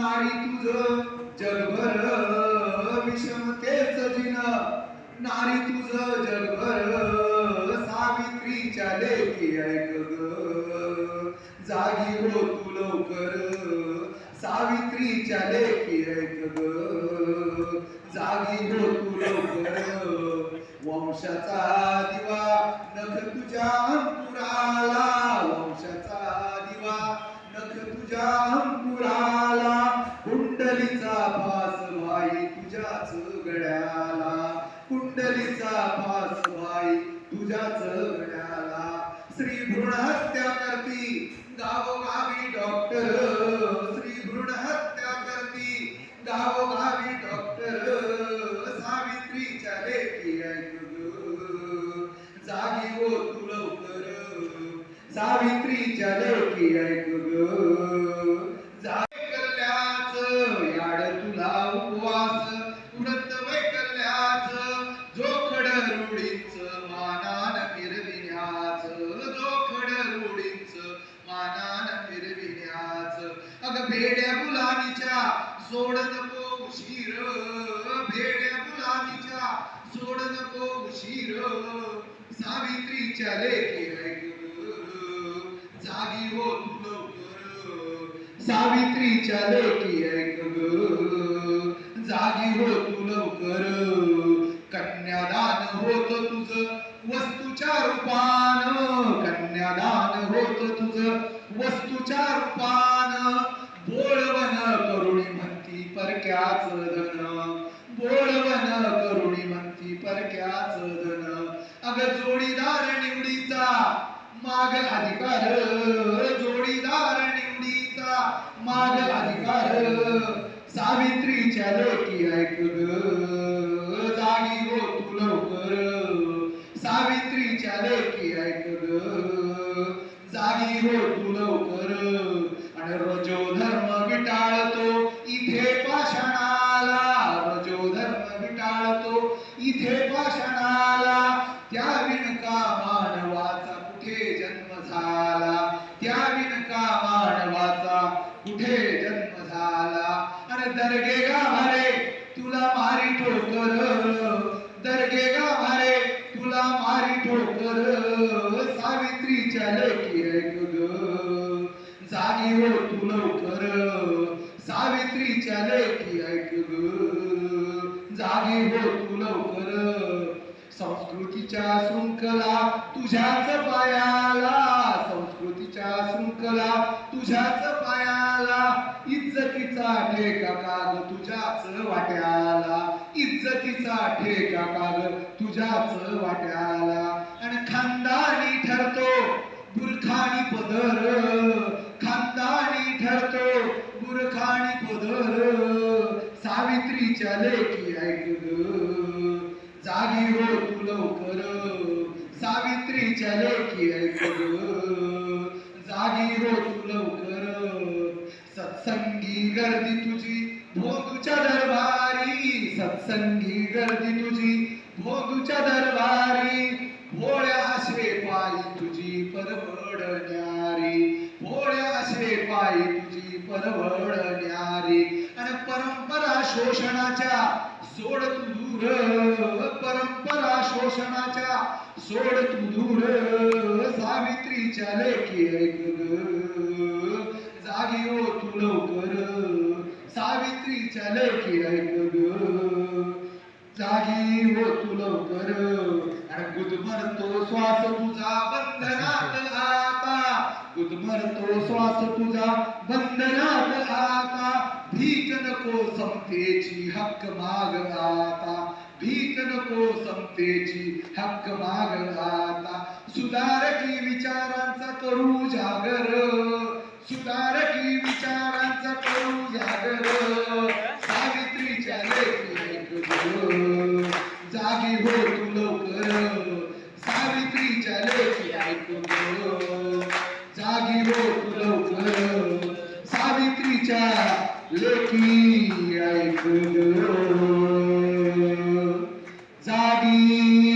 नारी तुझ जगभर विषमतेच जिन. नारी तुझ जगभर सावित्रीच्या लेखी ऐक जागी हो तू लवकर सावित्रीच्या लेखी ऐक जागी हो तू लवकर वंशाचा दिवा नख तुझ्या अंकुराला. वंशाचा दिवा नख तुझ्या तुझ्याच गड्याला श्री भ्रूण हत्या करती. गावोगावी डॉक्टर श्री भ्रूण हत्या करती. गावोगावी डॉक्टर सावित्रीच्या लेखी ऐक ग. जागी हो तू लवकर सावित्रीच्या लेखी ऐकू भेड्या गुलाबीच्या सोड नको उशीर भेड्या गुलाबीच्या सोड नको उशीर सावित्रीच्या लेखी ऐक जागी हो लवकर. सावित्रीच्या लेखी ऐक जागी हो तू लवकर. कन्यादान होत तुझ वस्तूच्या रूपान. कन्यादान होत तुझ वस्तूच्या रूपान. अग जोडीदार निवडीचा. माग अधिकार जोडीदार निवडीचा. माग अधिकार सावित्रीच्या लेखी ऐक जागी हो तू लवकर. सावित्रीच्या लेखी ऐक जागी हो तू लवकर. आणि रजो धर्म विटाळतो इथे पाषाणाला. रजो धर्म विटाळतो इथे पाषाणाला. जन्म झाला आणि दर्गे गाभारे तुला मारी ठोकर. दर्गे गाभारे तुला मारी ठोकर. सावित्रीच्या लेखी ऐक ग जागी हो तू लवकर. सावित्रीच्या लेखी ऐक ग जागी हो तू लवकर. संस्कृतीच्या शृंखला तुझ्याच पायाला. शृंखला तुझ्याच पायाला इज्जतीचा ठेका काग तुझ्याच वाट्याला इज्जतीचा ठेका काग तुझ्याच वाट्याला. आणि खानदानी ठरतो बुरखानी पदर. खानदानी ठरतो बुरखानी पदर. सावित्रीच्या लेखी ऐक जागी हो तू लवकर. सावित्रीच्या लेखी ऐक तुझ्या दरबारी भोळ्या आशे पायी तुझी परवडणारी. भोळ्या आशे पायी तुझी परवडणारी. आणि परंपरा शोषणाच्या सोड तू दूर परंपरा शोषणाच्या सोड तू दूर. सावित्रीच्या लेखी ऐक जागी ओ तू लवकर. सावित्रीच्या लेखी ऐक आणि श्वास तुझा बंधनात आता गुदमरतो श्वास तुझा बंधनात आता भीक नको समतेची हक्क माग आता. भीक नको समतेची हक्क माग आता. सुधारकी विचारांचा करू जागर. सुधारकी विचारांचा करू जागर. सावित्रीच्या लेखी ऐक Sadi.